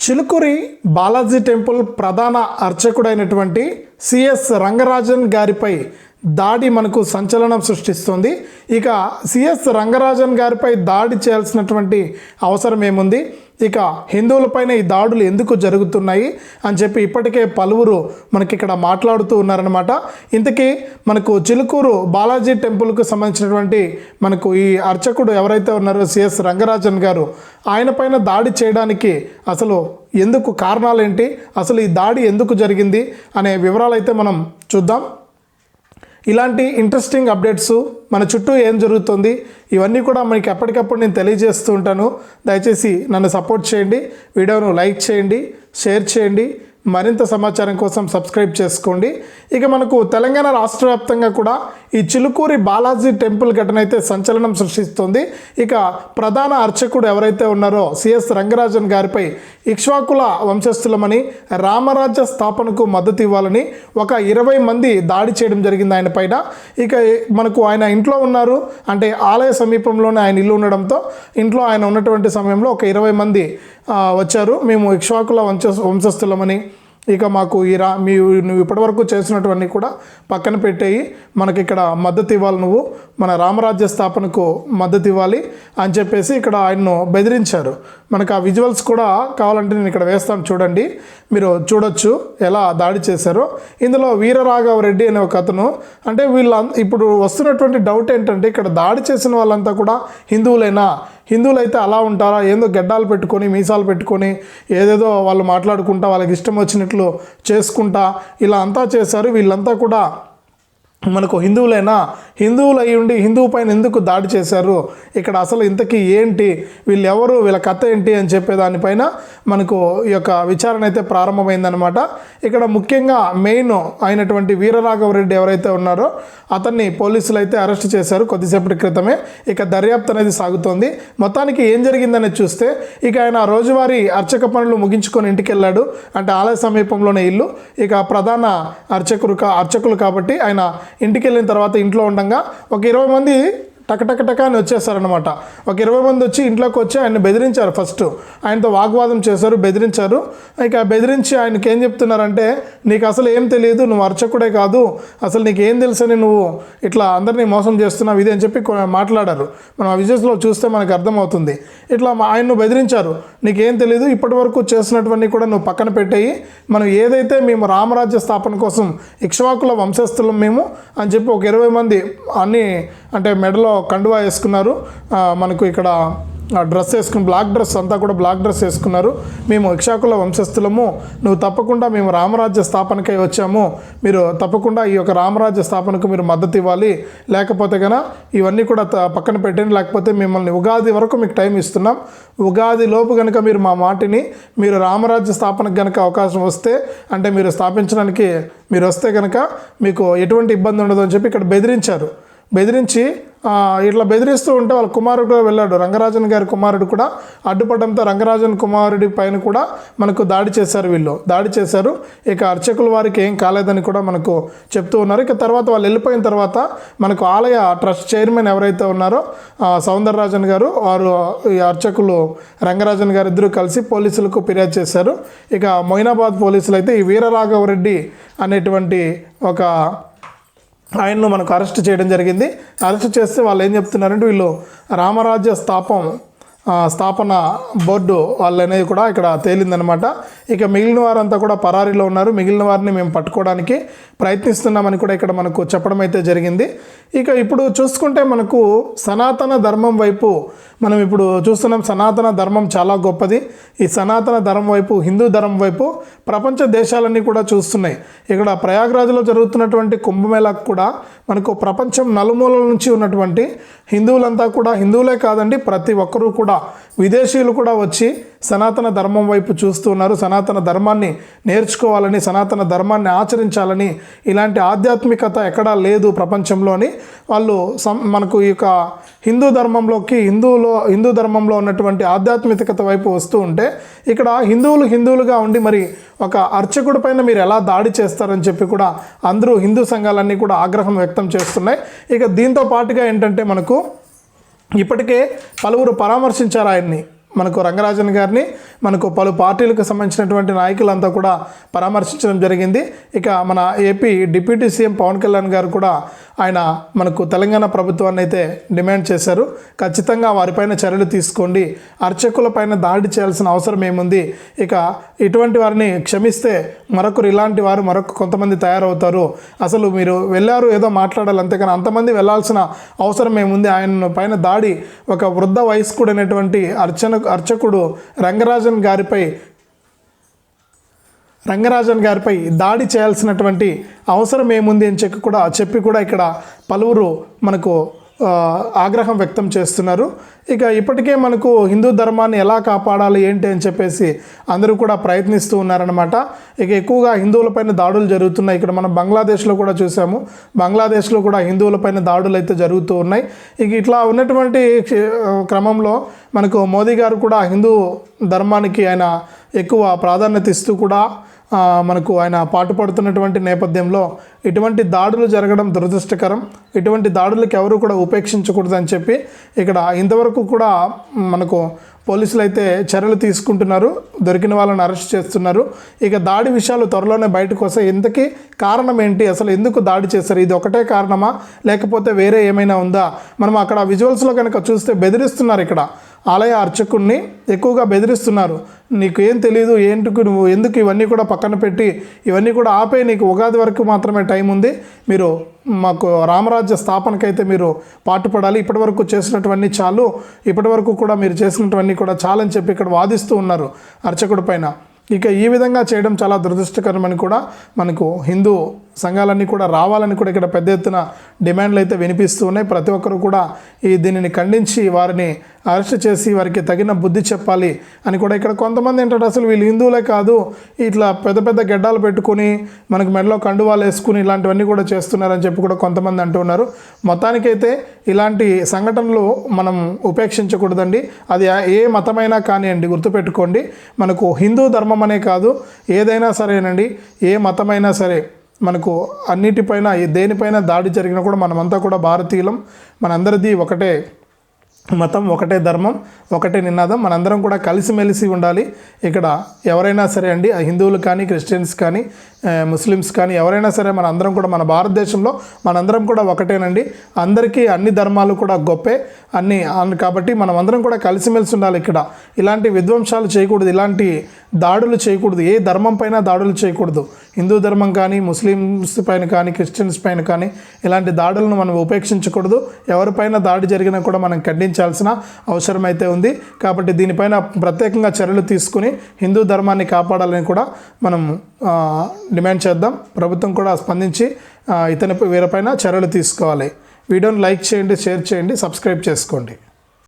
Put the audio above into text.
Chilukuri Balaji temple ప్రధాన అర్చకుడైనటువంటి CS Rangarajan గారిపై దాడి మనకు సంచలనం సృష్టిస్తుంది. ఇక సిఎస్ రంగరాజన్ గారిపై దాడి చేయాల్సినటువంటి అవసరం ఏముంది? ఇక హిందువులపైన ఈ దాడులు ఎందుకు జరుగుతున్నాయి? అని చెప్పి ఇప్పటికే పలువురు మనకి ఇక్కడ మాట్లాడుతూ ఉన్నారనమాట ఇంతకీ మనకు చిలుకూరు బాలాజీ టెంపుల్కు సంబంధించినటువంటి మనకు ఈ అర్చకుడు ఎవరైతే ఉన్నారో సిఎస్ రంగరాజన్ గారు ఆయన పైన దాడి చేయడానికి అసలు ఎందుకు కారణాలు ఏంటి అసలు ఈ దాడి ఎందుకు జరిగింది? అనే వివరాలు అయితే మనం చూద్దాం. ఇలాంటి ఇంట్రెస్టింగ్ అప్డేట్స్ మన చుట్టూ ఏం జరుగుతుంది ఇవన్నీ కూడా మనకి ఎప్పటికప్పుడు నేను తెలియజేస్తూ ఉంటాను. దయచేసి నన్ను సపోర్ట్ చేయండి. వీడియోను లైక్ చేయండి షేర్ చేయండి. మరింత సమాచారం కోసం సబ్స్క్రైబ్ చేసుకోండి. ఇక మనకు తెలంగాణ రాష్ట్ర వ్యాప్తంగా కూడా ఈ చిలుకూరి బాలాజీ టెంపుల్ ఘటన అయితే సంచలనం సృష్టిస్తుంది. ఇక ప్రధాన అర్చకుడు ఎవరైతే ఉన్నారో సిఎస్ రంగరాజన్ గారిపై ఇక్ష్వాకుల వంశస్థులమని రామరాజ్య స్థాపనకు మద్దతు ఇవ్వాలని ఒక ఇరవై మంది దాడి చేయడం జరిగింది ఆయన పైన. ఇక మనకు ఆయన ఇంట్లో ఉన్నారు. అంటే ఆలయ సమీపంలోనే ఆయన ఇల్లు ఉండడంతో ఇంట్లో ఆయన ఉన్నటువంటి సమయంలో ఒక ఇరవై మంది వచ్చారు. మేము ఇక్ష్వాకుల వంశ వంశస్థులమని ఇక మాకు ఈ రా మీ నువ్వు ఇప్పటివరకు చేసినటువన్నీ కూడా పక్కన పెట్టేయి. మనకి ఇక్కడ మద్దతు ఇవ్వాలి నువ్వు. మన రామరాజ్య స్థాపనకు మద్దతు ఇవ్వాలి అని చెప్పేసి ఇక్కడ ఆయన్ను బెదిరించారు. మనకు ఆ విజువల్స్ కూడా కావాలంటే నేను ఇక్కడ వేస్తాను చూడండి. మీరు చూడొచ్చు ఎలా దాడి చేశారో. ఇందులో వీరరాఘవ రెడ్డి అనే ఒక అతను అంటే వీళ్ళ ఇప్పుడు వస్తున్నటువంటి డౌట్ ఏంటంటే ఇక్కడ దాడి చేసిన వాళ్ళంతా కూడా హిందువులైనా? హిందువులు అయితే అలా ఉంటారా? ఏందో గెడ్డాలు పెట్టుకొని మీసాలు పెట్టుకొని ఏదేదో వాళ్ళు మాట్లాడుకుంటా వాళ్ళకి ఇష్టం వచ్చినట్లు చేసుకుంటా ఇలా అంతా చేశారు. వీళ్ళంతా కూడా మనకు హిందువులైనా హిందువులు అయి ఉండి హిందువు పైన ఎందుకు దాడి చేశారు? ఇక్కడ అసలు ఇంతకీ ఏంటి? వీళ్ళు ఎవరు వీళ్ళ కథ ఏంటి? అని చెప్పే దానిపైన మనకు ఈ యొక్క విచారణ అయితే ప్రారంభమైందనమాట ఇక్కడ ముఖ్యంగా మెయిన్ అయినటువంటి వీరరాఘవరెడ్డి ఎవరైతే ఉన్నారో అతన్ని పోలీసులు అయితే అరెస్ట్ చేశారు కొద్దిసేపటి క్రితమే. ఇక దర్యాప్తు అనేది సాగుతోంది. మొత్తానికి ఏం జరిగిందనేది చూస్తే ఇక ఆయన రోజువారీ అర్చక పనులు ముగించుకొని ఇంటికి వెళ్ళాడు అంటే ఆలయ సమీపంలోనే ఇల్లు. ఇక ప్రధాన అర్చకులు కా అర్చకులు కాబట్టి ఆయన ఇంటికి వెళ్ళిన తర్వాత ఇంట్లో ఉండగా ఒక ఇరవై మంది టకటక టక అని వచ్చేసారనమాట ఒక ఇరవై మంది వచ్చి ఇంట్లోకి వచ్చి ఆయన బెదిరించారు ఫస్ట్. ఆయనతో వాగ్వాదం చేశారు బెదిరించారు. ఇక బెదిరించి ఆయనకి ఏం చెప్తున్నారంటే నీకు అసలు ఏం తెలియదు నువ్వు అర్చకుడే కాదు. అసలు నీకు ఏం తెలుసని నువ్వు ఇట్లా అందరినీ మోసం చేస్తున్నావు ఇది అని చెప్పి మాట్లాడారు. మనం ఆ విజయస్లో చూస్తే మనకు అర్థమవుతుంది. ఇట్లా ఆయన్ను బెదిరించారు. నీకేం తెలియదు ఇప్పటి వరకు చేసినటువంటి కూడా నువ్వు పక్కన పెట్టేయి. మనం ఏదైతే మేము రామరాజ్య స్థాపన కోసం ఇక్ష్వాకుల వంశస్థులం మేము అని చెప్పి ఒక ఇరవై మంది అన్ని అంటే మెడలో కండువా వేసుకున్నారు. మనకు ఇక్కడ డ్రెస్ వేసుకుని బ్లాక్ డ్రెస్ అంతా కూడా బ్లాక్ డ్రెస్ వేసుకున్నారు. మేము ఇక్షాకుల వంశస్థులము. నువ్వు తప్పకుండా మేము రామరాజ్య స్థాపనకై వచ్చాము. మీరు తప్పకుండా ఈ యొక్క రామరాజ్య స్థాపనకు మీరు మద్దతు ఇవ్వాలి. లేకపోతే కనుక ఇవన్నీ కూడా త- పక్కన పెట్టండి. లేకపోతే మిమ్మల్ని ఉగాది వరకు మీకు టైం ఇస్తున్నాం. ఉగాది లోపు కనుక మీరు మా మాటిని మీరు రామరాజ్య స్థాపనకు కనుక అవకాశం వస్తే అంటే మీరు స్థాపించడానికి మీరు వస్తే కనుక మీకు ఎటువంటి ఇబ్బంది ఉండదు అని చెప్పి ఇక్కడ బెదిరించారు. బెదిరించి ఇట్లా బెదిరిస్తూ ఉంటే వాళ్ళ కుమారుడు వెళ్ళాడు. రంగరాజన్ గారి కుమారుడు కూడా అడ్డుపడంతో రంగరాజన్ కుమారుడి పైన కూడా మనకు దాడి చేశారు వీళ్ళు. దాడి చేశారు. ఇక అర్చకుల వారికి ఏం కాలేదని కూడా మనకు చెప్తూ ఉన్నారు. ఇక తర్వాత వాళ్ళు వెళ్ళిపోయిన తర్వాత మనకు ఆలయ ట్రస్ట్ చైర్మన్ ఎవరైతే ఉన్నారో సౌందరరాజన్ గారు వారు ఈ అర్చకులు రంగరాజన్ గారు ఇద్దరు కలిసి పోలీసులకు ఫిర్యాదు చేశారు. ఇక మొయినాబాద్ పోలీసులు అయితే ఈ వీరరాఘవ రెడ్డి అనేటువంటి ఒక ఆయన్ను మనకు అరెస్ట్ చేయడం జరిగింది. అరెస్ట్ చేస్తే వాళ్ళు ఏం చెప్తున్నారంటే వీళ్ళు రామరాజ్య స్థాపం స్థాపన బోర్డు వాళ్ళనేది కూడా ఇక్కడ తేలిందనమాట ఇక మిగిలిన వారంతా కూడా పరారీలో ఉన్నారు. మిగిలిన వారిని మేము పట్టుకోవడానికి ప్రయత్నిస్తున్నామని కూడా ఇక్కడ మనకు చెప్పడం అయితే జరిగింది. ఇక ఇప్పుడు చూసుకుంటే మనకు సనాతన ధర్మం వైపు మనం ఇప్పుడు చూస్తున్నాం సనాతన ధర్మం చాలా గొప్పది. ఈ సనాతన ధర్మం వైపు హిందూ ధర్మం వైపు ప్రపంచ దేశాలన్నీ కూడా చూస్తున్నాయి. ఇక్కడ ప్రయాగ్రాజ్లో జరుగుతున్నటువంటి కుంభమేళాకు కూడా మనకు ప్రపంచం నలుమూలల నుంచి ఉన్నటువంటి హిందువులంతా కూడా హిందువులే కాదండి ప్రతి ఒక్కరూ కూడా విదేశీయులు కూడా వచ్చి సనాతన ధర్మం వైపు చూస్తూ ఉన్నారు. సనాతన ధర్మాన్ని నేర్చుకోవాలని సనాతన ధర్మాన్ని ఆచరించాలని ఇలాంటి ఆధ్యాత్మికత ఎక్కడా లేదు ప్రపంచంలోని వాళ్ళు సం మనకు ఈ యొక్క హిందూ ధర్మంలోకి హిందువులో హిందూ ధర్మంలో ఉన్నటువంటి ఆధ్యాత్మికత వైపు వస్తూ ఉంటే ఇక్కడ హిందువులు హిందువులుగా ఉండి మరి ఒక అర్చకుడి పైన మీరు ఎలా దాడి చేస్తారని చెప్పి కూడా అందరూ హిందూ సంఘాలన్నీ కూడా ఆగ్రహం వ్యక్తం చేస్తున్నాయి. ఇక దీంతో పాటుగా ఏంటంటే మనకు ఇప్పటికే పలువురు పరామర్శించారు ఆయన్ని. మనకు రంగరాజన్ గారిని మనకు పలు పార్టీలకు సంబంధించినటువంటి నాయకులంతా కూడా పరామర్శించడం జరిగింది. ఇక మన AP deputy CM Pawan Kalyan garu కూడా ఆయన మనకు తెలంగాణ ప్రభుత్వాన్ని అయితే డిమాండ్ చేశారు. ఖచ్చితంగా వారిపైన చర్యలు తీసుకోండి. అర్చకులపైన దాడి చేయాల్సిన అవసరం ఏముంది? ఇక ఇటువంటి వారిని క్షమిస్తే మరొకరు ఇలాంటి వారు మరొక కొంతమంది తయారవుతారు. అసలు మీరు వెళ్ళారు ఏదో మాట్లాడాలి అంతేకాని అంతమంది వెళ్ళాల్సిన అవసరం ఏముంది? ఆయన పైన దాడి ఒక వృద్ధ వయస్కుడైనటువంటి అర్చన అర్చకుడు రంగరాజన్ గారిపై రంగరాజన్ గారిపై దాడి చేయాల్సినటువంటి అవసరం ఏముంది అని చెప్పి కూడా చెప్పి కూడా ఇక్కడ పలువురు మనకు ఆగ్రహం వ్యక్తం చేస్తున్నారు. ఇక ఇప్పటికే మనకు హిందూ ధర్మాన్ని ఎలా కాపాడాలి ఏంటి అని చెప్పేసి అందరూ కూడా ప్రయత్నిస్తూ ఉన్నారనమాట ఇక ఎక్కువగా హిందువులపైన దాడులు జరుగుతున్నాయి. ఇక్కడ మనం బంగ్లాదేశ్లో కూడా చూసాము. బంగ్లాదేశ్లో కూడా హిందువులపైన దాడులు అయితే జరుగుతూ ఉన్నాయి. ఇక ఇట్లా ఉన్నటువంటి క్రమంలో మనకు మోదీ గారు కూడా హిందూ ధర్మానికి ఆయన ఎక్కువ ప్రాధాన్యత ఇస్తూ కూడా మనకు ఆయన పాటు పడుతున్నటువంటి నేపథ్యంలో ఇటువంటి దాడులు జరగడం దురదృష్టకరం. ఇటువంటి దాడులకు ఎవరు కూడా ఉపేక్షించకూడదు అని చెప్పి ఇక్కడ ఇంతవరకు కూడా మనకు పోలీసులు అయితే చర్యలు తీసుకుంటున్నారు. దొరికిన వాళ్ళని అరెస్ట్ చేస్తున్నారు. ఇక దాడి విషయాలు త్వరలోనే బయటకు వస్తాయి. ఇంతకీ కారణం ఏంటి? అసలు ఎందుకు దాడి చేశారు? ఇది ఒకటే కారణమా? లేకపోతే వేరే ఏమైనా ఉందా? మనం అక్కడ విజువల్స్లో కనుక చూస్తే బెదిరిస్తున్నారు ఇక్కడ. ఆలయ అర్చకుడిని ఎక్కువగా బెదిరిస్తున్నారు. నీకు ఏం తెలియదు ఏంటికి నువ్వు ఎందుకు ఇవన్నీ కూడా పక్కన పెట్టి ఇవన్నీ కూడా ఆపే నీకు ఉగాది వరకు మాత్రమే టైం ఉంది. మీరు మాకు రామరాజ్య స్థాపనకైతే మీరు పాటుపడాలి. ఇప్పటివరకు చేసినటువన్నీ చాలు. ఇప్పటివరకు కూడా మీరు చేసినటువంటి కూడా చాలని చెప్పి ఇక్కడ వాదిస్తూ ఉన్నారు అర్చకుడి పైన. ఇక ఈ విధంగా చేయడం చాలా దురదృష్టకరమని కూడా మనకు హిందూ సంఘాలన్నీ కూడా రావాలని కూడా ఇక్కడ పెద్ద ఎత్తున డిమాండ్లు అయితే వినిపిస్తూ ఉన్నాయి. ప్రతి ఒక్కరు కూడా ఈ దీనిని ఖండించి వారిని అరెస్ట్ చేసి వారికి తగిన బుద్ధి చెప్పాలి అని కూడా ఇక్కడ కొంతమంది ఏంటంటే అసలు వీళ్ళు హిందువులే కాదు ఇట్లా పెద్ద పెద్ద గెడ్డాలు పెట్టుకుని మనకు మెడలో కండువాలు వేసుకుని ఇలాంటివన్నీ కూడా చేస్తున్నారని చెప్పి కూడా కొంతమంది అంటున్నారు మొత్తానికైతే ఇలాంటి సంఘటనలు మనం ఉపేక్షించకూడదండి. అది ఏ మతమైనా కానివ్వండి గుర్తుపెట్టుకోండి. మనకు హిందూ ధర్మం అనే కాదు ఏదైనా సరేనండి. ఏ మతమైనా సరే మనకు అన్నిటిపైన దేనిపైన దాడి జరిగినా కూడా మనమంతా కూడా భారతీయులం. మనందరిది ఒకటే మతం ఒకటే ధర్మం ఒకటే నినాదం. మనందరం కూడా కలిసిమెలిసి ఉండాలి. ఇక్కడ ఎవరైనా సరే అండి ఆ హిందువులు కానీ క్రిస్టియన్స్ కానీ ముస్లిమ్స్ కానీ ఎవరైనా సరే మన అందరం కూడా మన భారతదేశంలో మనందరం కూడా ఒకటేనండి. అందరికీ అన్ని ధర్మాలు కూడా గొప్పే అన్ని కాబట్టి మనం అందరం కూడా కలిసిమెలిసి ఉండాలి ఇక్కడ. ఇలాంటి విధ్వంసాలు చేయకూడదు ఇలాంటి దాడులు చేయకూడదు ఏ ధర్మం పైన దాడులు చేయకూడదు. హిందూ ధర్మం కానీ ముస్లిమ్స్ పైన కానీ క్రిస్టియన్స్ పైన కానీ ఇలాంటి దాడులను మనం ఉపేక్షించకూడదు. ఎవరిపైన దాడి జరిగినా కూడా మనం ఖండించాల్సిన అవసరం అయితే ఉంది. కాబట్టి దీనిపైన ప్రత్యేకంగా చర్యలు తీసుకుని హిందూ ధర్మాన్ని కాపాడాలని కూడా మనం డిమాండ్ చేద్దాం. ప్రభుత్వం కూడా స్పందించి ఇతని వీరిపైన చర్యలు తీసుకోవాలి. వీడియోని లైక్ చేయండి షేర్ చేయండి సబ్స్క్రైబ్ చేసుకోండి.